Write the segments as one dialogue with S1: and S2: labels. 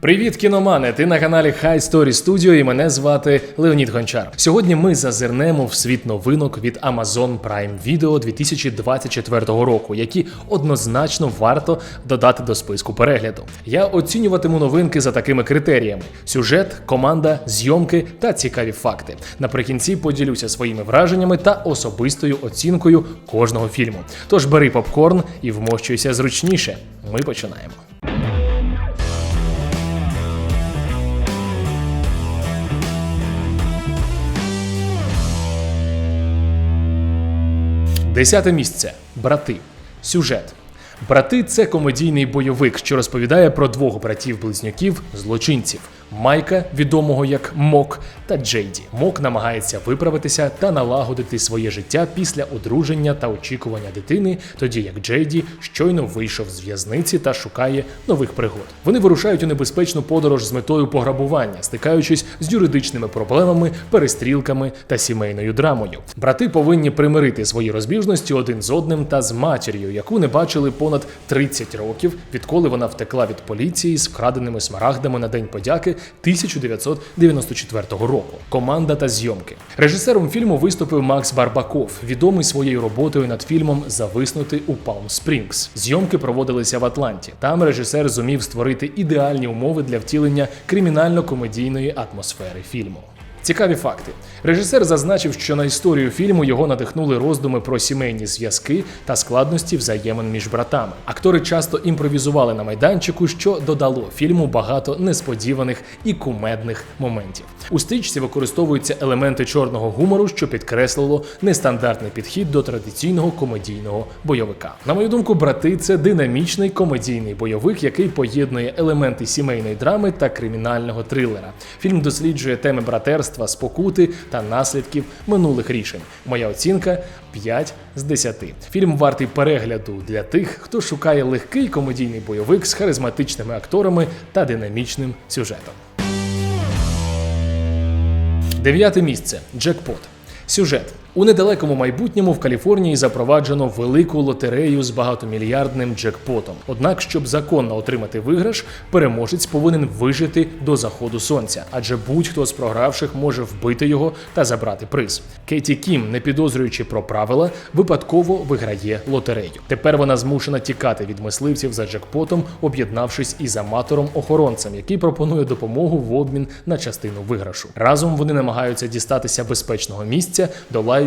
S1: Привіт, кіномани! Ти на каналі High Story Studio і мене звати Леонід Гончар. Сьогодні ми зазирнемо в світ новинок від Amazon Prime Video 2024 року, які однозначно варто додати до списку перегляду. Я оцінюватиму новинки за такими критеріями: сюжет, команда, зйомки та цікаві факти. Наприкінці поділюся своїми враженнями та особистою оцінкою кожного фільму. Тож бери попкорн і вмощуйся зручніше. Ми починаємо. Десяте місце. Брати. Сюжет. Брати це комедійний бойовик, що розповідає про двох братів-близнюків, злочинців. Майка, відомого як Мок, та Джейді. Мок намагається виправитися та налагодити своє життя після одруження та очікування дитини, тоді як Джейді щойно вийшов з в'язниці та шукає нових пригод. Вони вирушають у небезпечну подорож з метою пограбування, стикаючись з юридичними проблемами, перестрілками та сімейною драмою. Брати повинні примирити свої розбіжності один з одним та з матір'ю, яку не бачили понад 30 років, відколи вона втекла від поліції з вкраденими смарагдами на день подяки 1994 року. Команда та зйомки. Режисером фільму виступив Макс Барбаков, відомий своєю роботою над фільмом Зависнути у Палм Спрінгс. Зйомки проводилися в Атланті. Там режисер зумів створити ідеальні умови для втілення кримінально-комедійної атмосфери фільму. Цікаві факти. Режисер зазначив, що на історію фільму його надихнули роздуми про сімейні зв'язки та складності взаємин між братами. Актори часто імпровізували на майданчику, що додало фільму багато несподіваних і кумедних моментів. У стрічці використовуються елементи чорного гумору, що підкреслило нестандартний підхід до традиційного комедійного бойовика. На мою думку, брати це динамічний комедійний бойовик, який поєднує елементи сімейної драми та кримінального трилера. Фільм досліджує теми братерства, спокути та наслідків минулих рішень. Моя оцінка 5 з 10. Фільм вартий перегляду для тих, хто шукає легкий комедійний бойовик з харизматичними акторами та динамічним сюжетом. Дев'яте місце Джекпот. Сюжет. У недалекому майбутньому в Каліфорнії запроваджено велику лотерею з багатомільярдним джекпотом. Однак, щоб законно отримати виграш, переможець повинен вижити до заходу сонця, адже будь-хто з програвших може вбити його та забрати приз. Кеті Кім, не підозрюючи про правила, випадково виграє лотерею. Тепер вона змушена тікати від мисливців за джекпотом, об'єднавшись із аматором-охоронцем, який пропонує допомогу в обмін на частину виграшу. Разом вони намагаються дістатися безпечного місця, долаючи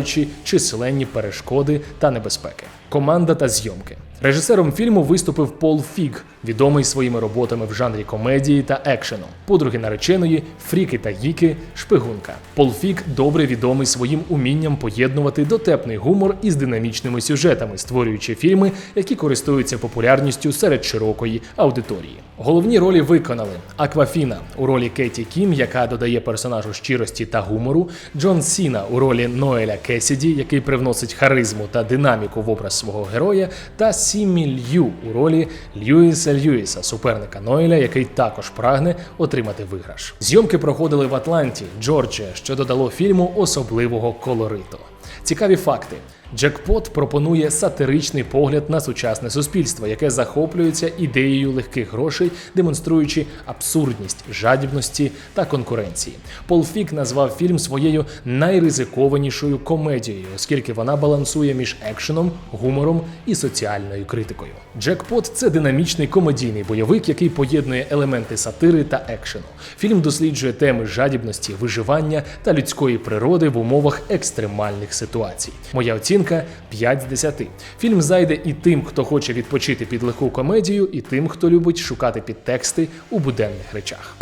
S1: численні перешкоди та небезпеки. Команда та зйомки. Режисером фільму виступив Пол Фіг, відомий своїми роботами в жанрі комедії та екшену. Подруги нареченої, фріки та гіки, шпигунка. Пол Фіг добре відомий своїм умінням поєднувати дотепний гумор із динамічними сюжетами, створюючи фільми, які користуються популярністю серед широкої аудиторії. Головні ролі виконали Аквафіна у ролі Кеті Кім, яка додає персонажу щирості та гумору, Джон Сіна у ролі Ноеля Кесіді, який привносить харизму та динаміку в образ свого героя, та Сімі Лью у ролі Льюіса Льюіса, суперника Нойля, який також прагне отримати виграш. Зйомки проходили в Атланті, Джорджія, що додало фільму особливого колориту. Цікаві факти. Джекпот пропонує сатиричний погляд на сучасне суспільство, яке захоплюється ідеєю легких грошей, демонструючи абсурдність, жадібності та конкуренції. Пол Фік назвав фільм своєю найризикованішою комедією, оскільки вона балансує між екшеном, гумором і соціальною критикою. Джекпот це динамічний комедійний бойовик, який поєднує елементи сатири та екшену. Фільм досліджує теми жадібності, виживання та людської природи в умовах екстремальних ситуацій. Моя оцінка 5 з 10. Фільм зайде і тим, хто хоче відпочити під легку комедію, і тим, хто любить шукати підтексти у буденних речах.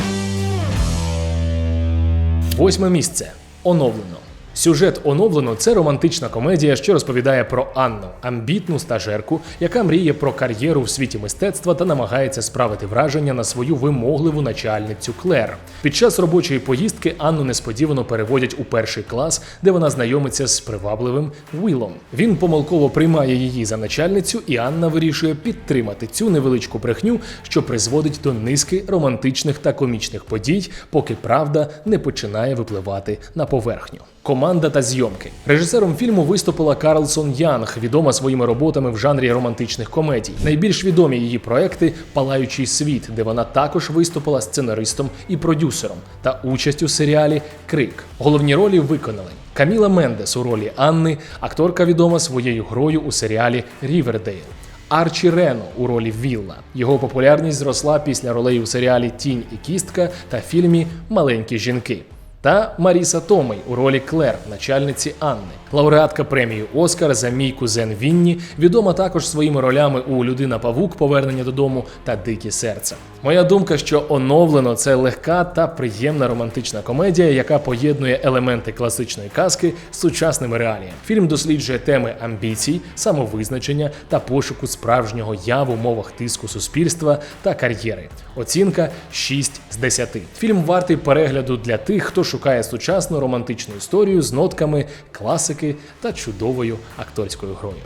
S1: Восьме місце. Оновлено. Сюжет оновлено це романтична комедія, що розповідає про Анну, амбітну стажерку, яка мріє про кар'єру в світі мистецтва та намагається справити враження на свою вимогливу начальницю Клер. Під час робочої поїздки Анну несподівано переводять у перший клас, де вона знайомиться з привабливим Уілом. Він помилково приймає її за начальницю, і Анна вирішує підтримати цю невеличку брехню, що призводить до низки романтичних та комічних подій, поки правда не починає випливати на поверхню. Команда та зйомки. Режисером фільму виступила Карлсон Янг, відома своїми роботами в жанрі романтичних комедій. Найбільш відомі її проекти Палаючий світ, де вона також виступила сценаристом і продюсером та участь у серіалі Крик. Головні ролі виконали Каміла Мендес у ролі Анни, акторка відома своєю грою у серіалі Рівердейл. Арчі Рено у ролі Вілла. Його популярність зросла після ролей у серіалі Тінь і кістка та фільмі Маленькі жінки. Та Маріса Томей у ролі Клер, начальниці Анни, лауреатка премії Оскар за мій кузен Вінні, відома також своїми ролями у Людина Павук, Повернення додому та Дикі серця. Моя думка, що оновлено це легка та приємна романтична комедія, яка поєднує елементи класичної казки з сучасними реаліями. Фільм досліджує теми амбіцій, самовизначення та пошуку справжнього я в умовах тиску суспільства та кар'єри. Оцінка 6 з 10. Фільм вартий перегляду для тих, хто шукає сучасну романтичну історію з нотками класики та чудовою акторською грою.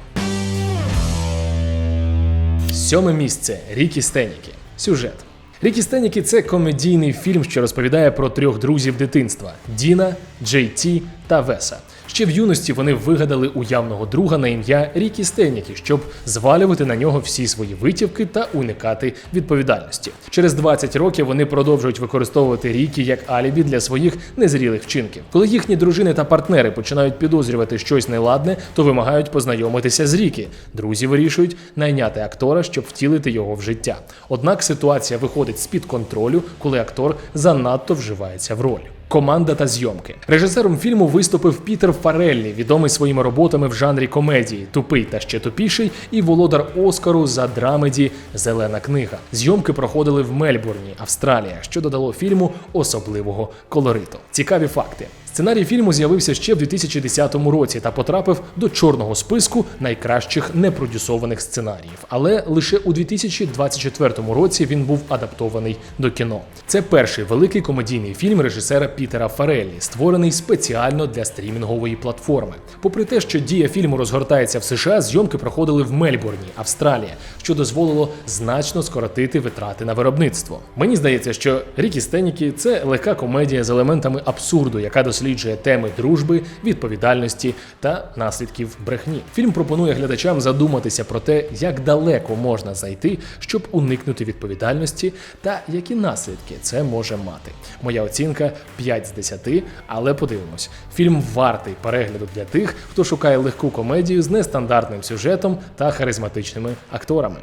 S1: Сьоме місце Рікі Стеніки. Сюжет. Рікі Стеніки це комедійний фільм, що розповідає про трьох друзів дитинства: Діна, Джей Ті та Веса. Ще в юності вони вигадали уявного друга на ім'я Рікі Стенікі, щоб звалювати на нього всі свої витівки та уникати відповідальності. Через 20 років вони продовжують використовувати Рікі як алібі для своїх незрілих вчинків. Коли їхні дружини та партнери починають підозрювати щось неладне, то вимагають познайомитися з Рікі. Друзі вирішують найняти актора, щоб втілити його в життя. Однак ситуація виходить з-під контролю, коли актор занадто вживається в роль. Команда та зйомки. Режисером фільму виступив Пітер Фареллі, відомий своїми роботами в жанрі комедії Тупий та ще тупіший і володар Оскару за драмеді Зелена книга. Зйомки проходили в Мельбурні, Австралія, що додало фільму особливого колориту. Цікаві факти. Сценарій фільму з'явився ще в 2010 році та потрапив до чорного списку найкращих непродюсованих сценаріїв. Але лише у 2024 році він був адаптований до кіно. Це перший великий комедійний фільм режисера Пітера Фареллі, створений спеціально для стрімінгової платформи. Попри те, що дія фільму розгортається в США, зйомки проходили в Мельбурні, Австралія, що дозволило значно скоротити витрати на виробництво. Мені здається, що Рікі Стенікі це легка комедія з елементами абсурду, яка досліджує теми дружби, відповідальності та наслідків брехні. Фільм пропонує глядачам задуматися про те, як далеко можна зайти, щоб уникнути відповідальності, та які наслідки це може мати. Моя оцінка 5 з 10, але подивимось. Фільм вартий перегляду для тих, хто шукає легку комедію з нестандартним сюжетом та харизматичними акторами.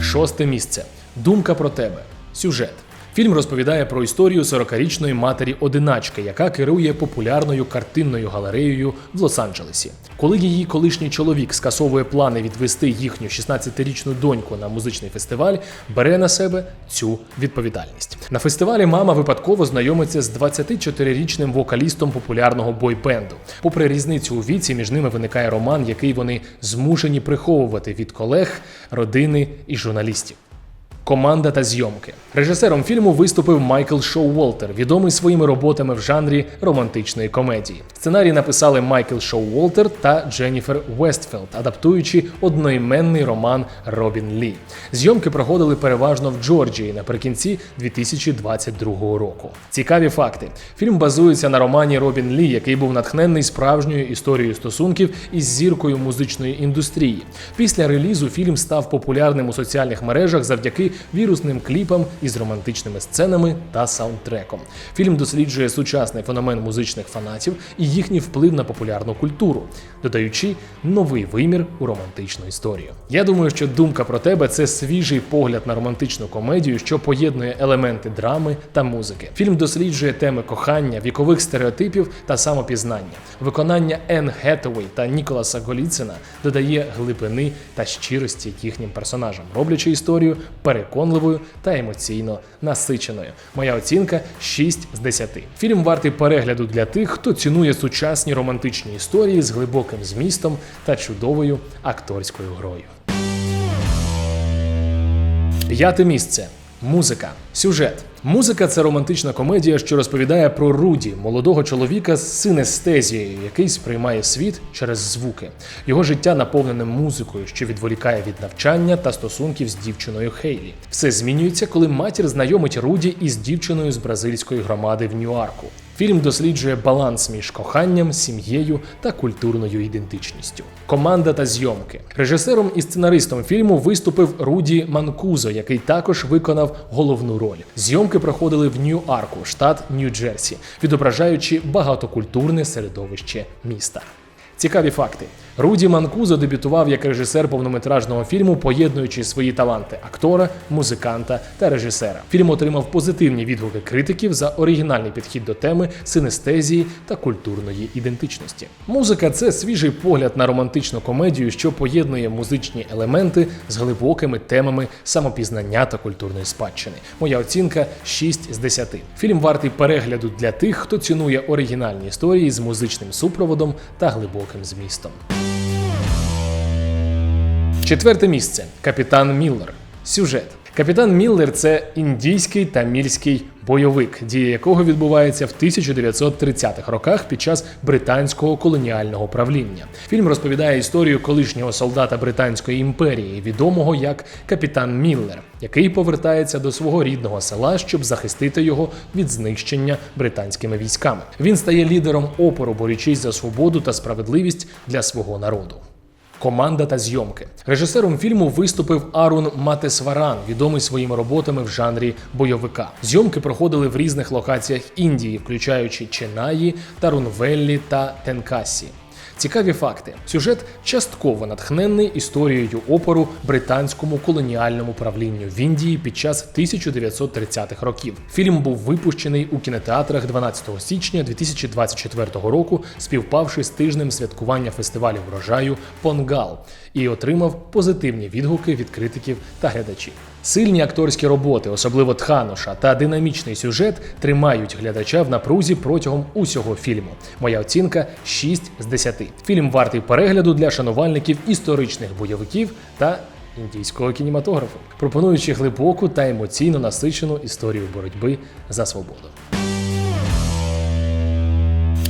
S1: Шосте місце. Думка про тебе. Сюжет. Фільм розповідає про історію 40-річної матері одиначки, яка керує популярною картинною галереєю в Лос-Анджелесі. Коли її колишній чоловік скасовує плани відвести їхню 16-річну доньку на музичний фестиваль, бере на себе цю відповідальність. На фестивалі мама випадково знайомиться з 24-річним вокалістом популярного бойбенду. Попри різницю у віці, між ними виникає роман, який вони змушені приховувати від колег, родини і журналістів. Команда та зйомки. Режисером фільму виступив Майкл Шоу-Волтер, відомий своїми роботами в жанрі романтичної комедії. Сценарій написали Майкл Шоу-Волтер та Дженніфер Вестфелд, адаптуючи одноіменний роман Робін Лі. Зйомки проходили переважно в Джорджії наприкінці 2022 року. Цікаві факти: фільм базується на романі Робін Лі, який був натхнений справжньою історією стосунків із зіркою музичної індустрії. Після релізу фільм став популярним у соціальних мережах завдяки вірусним кліпам із романтичними сценами та саундтреком. Фільм досліджує сучасний феномен музичних фанатів і їхній вплив на популярну культуру, додаючи новий вимір у романтичну історію. Я думаю, що думка про тебе це свіжий погляд на романтичну комедію, що поєднує елементи драми та музики. Фільм досліджує теми кохання, вікових стереотипів та самопізнання. Виконання Енн Гетовей та Ніколаса Голіцина додає глибини та щирості їхнім персонажам, роблячи історію переконливою та емоційно насиченою. Моя оцінка 6 з 10. Фільм вартий перегляду для тих, хто цінує сучасні романтичні історії з глибоким змістом та чудовою акторською грою. П'яте місце. Музика. Сюжет. Музика це романтична комедія, що розповідає про Руді, молодого чоловіка з синестезією, який сприймає світ через звуки. Його життя наповнене музикою, що відволікає від навчання та стосунків з дівчиною Хейлі. Все змінюється, коли матір знайомить Руді із дівчиною з бразильської громади в Ньюарку. Фільм досліджує баланс між коханням, сім'єю та культурною ідентичністю. Команда та зйомки. Режисером і сценаристом фільму виступив Руді Манкузо, який також виконав головну роль. Зйомки проходили в Нью-Арку, штат Нью-Джерсі, відображаючи багатокультурне середовище міста. Цікаві факти. Руді Манкузо дебютував як режисер повнометражного фільму, поєднуючи свої таланти актора, музиканта та режисера. Фільм отримав позитивні відгуки критиків за оригінальний підхід до теми синестезії та культурної ідентичності. Музика це свіжий погляд на романтичну комедію, що поєднує музичні елементи з глибокими темами самопізнання та культурної спадщини. Моя оцінка 6 з 10. Фільм вартий перегляду для тих, хто цінує оригінальні історії з музичним супроводом та глибоким змістом. Четверте місце Капітан Міллер. Сюжет. Капітан Міллер це індійський тамільський бойовик, дія якого відбувається в 1930-х роках під час британського колоніального правління. Фільм розповідає історію колишнього солдата Британської імперії, відомого як Капітан Міллер, який повертається до свого рідного села, щоб захистити його від знищення британськими військами. Він стає лідером опору, борючись за свободу та справедливість для свого народу. Команда та зйомки. Режисером фільму виступив Арун Матесваран, відомий своїми роботами в жанрі бойовика. Зйомки проходили в різних локаціях Індії, включаючи Ченаї, Тарунвеллі та Тенкасі. Цікаві факти: сюжет частково натхнений історією опору британському колоніальному правлінню в Індії під час 1930-х років. Фільм був випущений у кінотеатрах 12 січня 2024 року, співпавши з тижнем святкування фестивалю врожаю Понгал, і отримав позитивні відгуки від критиків та глядачів. Сильні акторські роботи, особливо Тхануша, та динамічний сюжет тримають глядача в напрузі протягом усього фільму. Моя оцінка 6 з 10. Фільм вартий перегляду для шанувальників історичних бойовиків та індійського кінематографу, пропонуючи глибоку та емоційно насичену історію боротьби за свободу.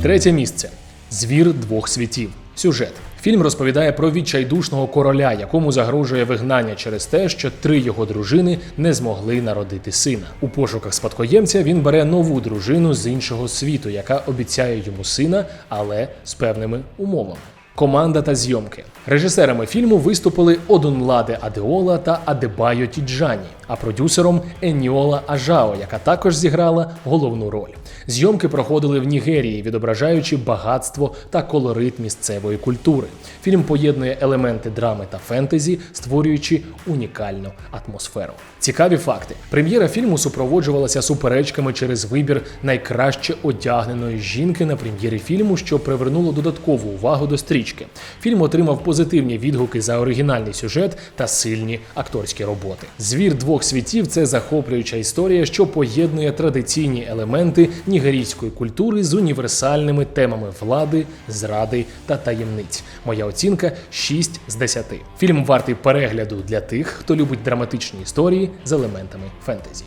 S1: Третє місце Звір двох світів. Сюжет. Фільм розповідає про відчайдушного короля, якому загрожує вигнання через те, що три його дружини не змогли народити сина. У пошуках спадкоємця він бере нову дружину з іншого світу, яка обіцяє йому сина, але з певними умовами. Команда та зйомки. Режисерами фільму виступили Одунладе Адеола та Адебайо Тіджані, а продюсером Еніола Ажао, яка також зіграла головну роль. Зйомки проходили в Нігерії, відображаючи багатство та колорит місцевої культури. Фільм поєднує елементи драми та фентезі, створюючи унікальну атмосферу. Цікаві факти: прем'єра фільму супроводжувалася суперечками через вибір найкраще одягненої жінки на прем'єрі фільму, що привернуло додаткову увагу до стрічки. Фільм отримав позитивні відгуки за оригінальний сюжет та сильні акторські роботи. Звір двох світів це захоплююча історія, що поєднує традиційні елементи нігерійської культури з універсальними темами влади, зради та таємниць. Моя оцінка 6 з 10. Фільм вартий перегляду для тих, хто любить драматичні історії з елементами фентезі.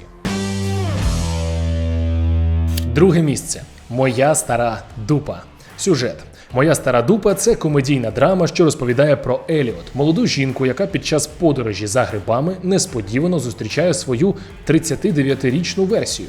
S1: Друге місце. Моя стара дупа. Сюжет. Моя стара дупа це комедійна драма, що розповідає про Еліот, молоду жінку, яка під час подорожі за грибами несподівано зустрічає свою 39-річну версію.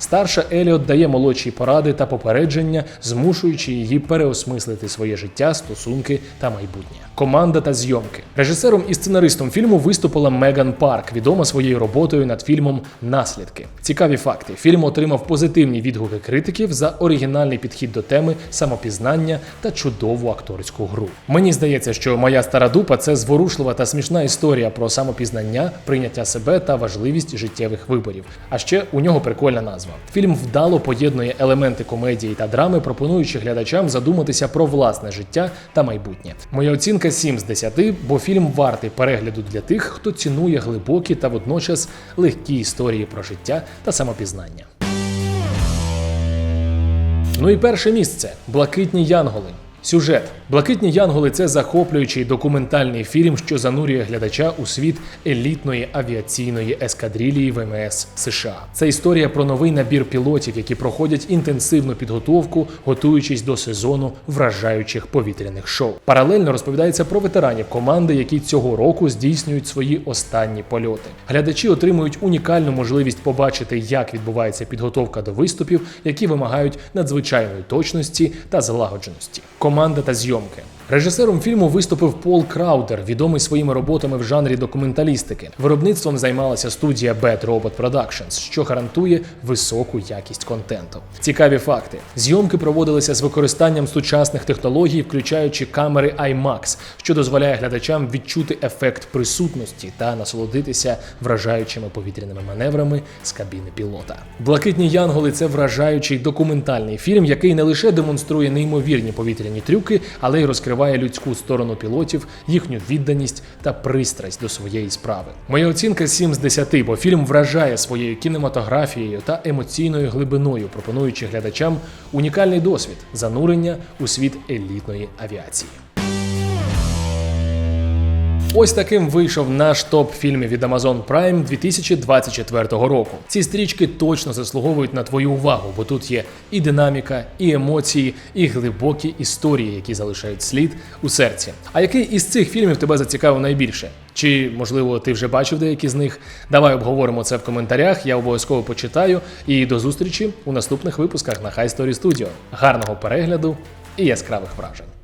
S1: Старша Еліот дає молодшій поради та попередження, змушуючи її переосмислити своє життя, стосунки та майбутнє. Команда та зйомки. Режисером і сценаристом фільму виступила Меган Парк, відома своєю роботою над фільмом Наслідки. Цікаві факти: фільм отримав позитивні відгуки критиків за оригінальний підхід до теми самопізнання та чудову акторську гру. Мені здається, що моя стара дупа це зворушлива та смішна історія про самопізнання, прийняття себе та важливість життєвих виборів. А ще у нього прикольна назва. Фільм вдало поєднує елементи комедії та драми, пропонуючи глядачам задуматися про власне життя та майбутнє. Моя оцінка 7 з 10, бо фільм вартий перегляду для тих, хто цінує глибокі та водночас легкі історії про життя та самопізнання. Ну і перше місце блакитні янголи. Сюжет Блакитні Янголи це захоплюючий документальний фільм, що занурює глядача у світ елітної авіаційної ескадрилії ВМС США. Це історія про новий набір пілотів, які проходять інтенсивну підготовку, готуючись до сезону вражаючих повітряних шоу. Паралельно розповідається про ветеранів команди, які цього року здійснюють свої останні польоти. Глядачі отримують унікальну можливість побачити, як відбувається підготовка до виступів, які вимагають надзвичайної точності та злагодженості. Команда та зйомки. Режисером фільму виступив Пол Краудер, відомий своїми роботами в жанрі документалістики. Виробництвом займалася студія Bad Robot Productions, що гарантує високу якість контенту. Цікаві факти: зйомки проводилися з використанням сучасних технологій, включаючи камери IMAX, що дозволяє глядачам відчути ефект присутності та насолодитися вражаючими повітряними маневрами з кабіни пілота. Блакитні Янголи це вражаючий документальний фільм, який не лише демонструє неймовірні повітряні трюки, але й розкриває людську сторону пілотів, їхню відданість та пристрасть до своєї справи. Моя оцінка 7 з 10, бо фільм вражає своєю кінематографією та емоційною глибиною, пропонуючи глядачам унікальний досвід занурення у світ елітної авіації. Ось таким вийшов наш топ фільмів від Amazon Prime 2024 року. Ці стрічки точно заслуговують на твою увагу, бо тут є і динаміка, і емоції, і глибокі історії, які залишають слід у серці. А який із цих фільмів тебе зацікавив найбільше? Чи можливо ти вже бачив деякі з них? Давай обговоримо це в коментарях. Я обов'язково почитаю. І до зустрічі у наступних випусках на High Story Studio. Гарного перегляду і яскравих вражень!